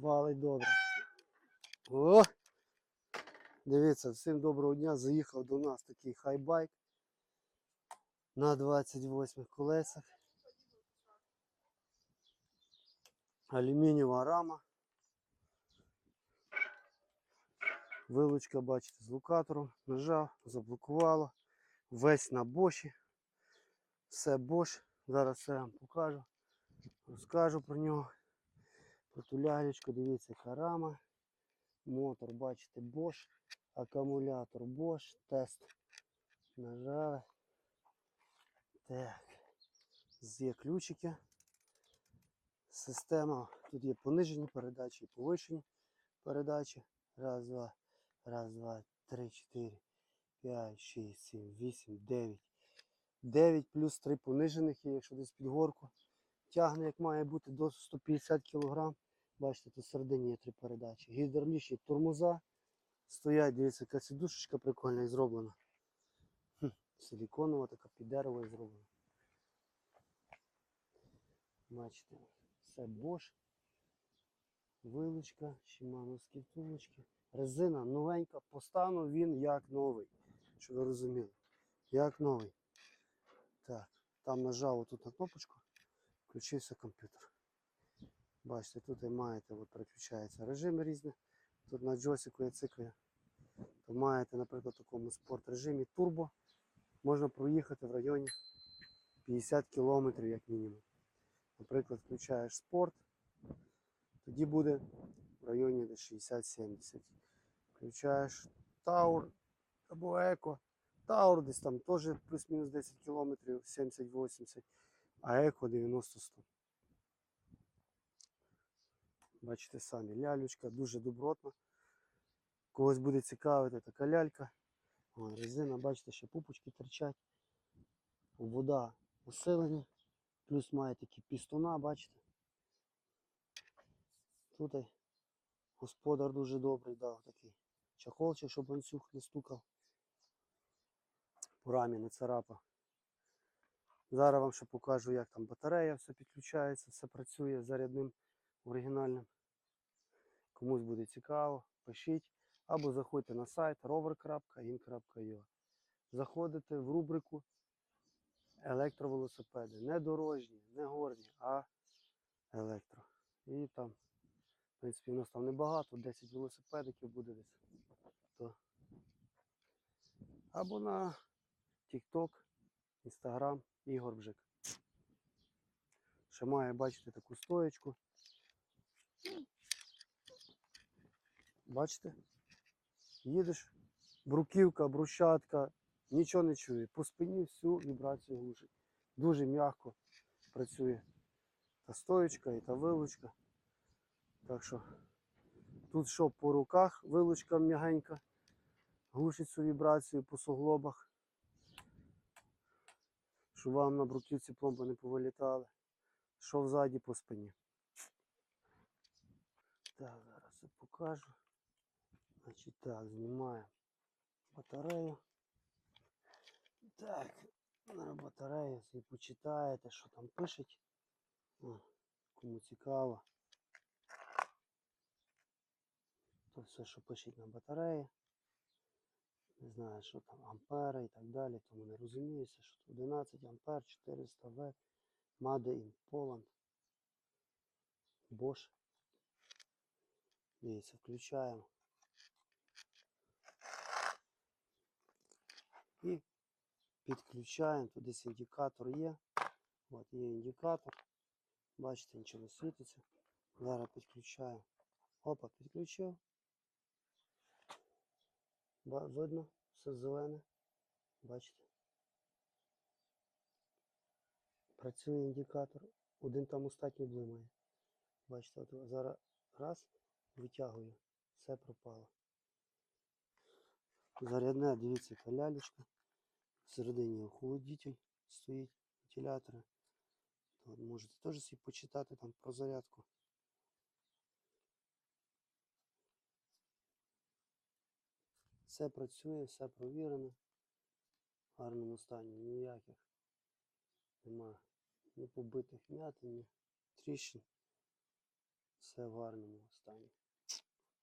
Валить добре. О! Дивіться, всім доброго дня. Заїхав до нас такий хайбайк на 28 колесах. Алюмінієва рама. Вилучка, бачите, з локатором. Нажав, заблокувало. Весь на боші. Все бош. Зараз все вам покажу. Розкажу про нього. Про лялечку, дивіться, яка рама. Мотор, бачите, Bosch. Акумулятор Bosch. Тест. Нажали. Так. Є ключики. Система. Тут є понижені передачі і повишені передачі. Раз, два, раз, два, три, чотири, п'ять, шість, сім, вісім, дев'ять. Дев'ять плюс три понижених є, якщо десь під горку. Тягне, як має бути, до 150 кг. Бачите, тут всередині є три передачі. Гідравлічні тормоза стоять, дивіться, яка сідушечка прикольна і зроблена. Силіконова, така під дерево зроблена. Бачите, все Bosch. Вилучка, шимановські втулочки. Резина новенька, по стану він як новий. Щоб ви розуміли. Як новий. Так, там нажав отут на кнопочку, включився комп'ютер. Бачите, тут і маєте, от переключаються режими різні. Тут на джойсику я цикаю. То маєте, наприклад, в такому спорт режимі турбо. Можна проїхати в районі 50 км як мінімум. Наприклад, включаєш спорт, тоді буде в районі 60-70. Включаєш Таур або Еко. Таур десь там теж плюс-мінус 10 км, 70-80, а Еко 90-100. Бачите самі, лялючка дуже добротна. Когось буде цікавити така лялька. Вон, резина, бачите, ще пупочки торчать. Вода усилення. Плюс має такі пістона, бачите. Тут господар дуже добрий дав такий чахолчик, щоб ланцюг не стукав. По рамі не царапав. Зараз вам ще покажу, як там батарея, все підключається, все працює зарядним оригінальним. Комусь буде цікаво, пишіть. Або заходьте на сайт rover.in.ua. Заходите в рубрику електровелосипеди. Не дорожні, не горні, а електро. І там, в принципі, у нас там небагато, 10 велосипедиків буде десь. То. Або на TikTok, Instagram, Ігор Бжик. Ще має бачити таку стоечку. Бачите? Їдеш, бруківка, брусчатка, нічого не чує. По спині всю вібрацію глушить. Дуже м'яко працює та стоечка і та вилучка. Так що тут що по руках вилучка м'ягенька, глушить цю вібрацію по суглобах, щоб вам на бруківці пломби не повилітали. Що взаді по спині. Так, зараз я покажу. Значить так, знімаємо батарею. Так, на батарею собі почитаєте, що там пишуть. Кому цікаво. То все, що пишуть на батареї. Не знаю, що там ампери і так далі, тому не розуміюся, що тут 11 ампер, 400 В, Made in Poland, Bosch. Дивіться, включаємо. І підключаємо. Тут десь індикатор є. От є індикатор. Бачите, нічого не світиться. Зараз підключаємо. Опа, підключив. Видно, все зелене. Бачите? Працює індикатор. Один там остатній блимає. Бачите, от зараз раз витягую. Все пропало. Зарядне, дивіться, яка. Всередині охолодитель стоїть, вентилятори. То можете теж собі почитати там про зарядку. Все працює, все провірено. В гарному стані, ніяких немає ні побитих м'ятин, ні тріщин. Все в гарному стані.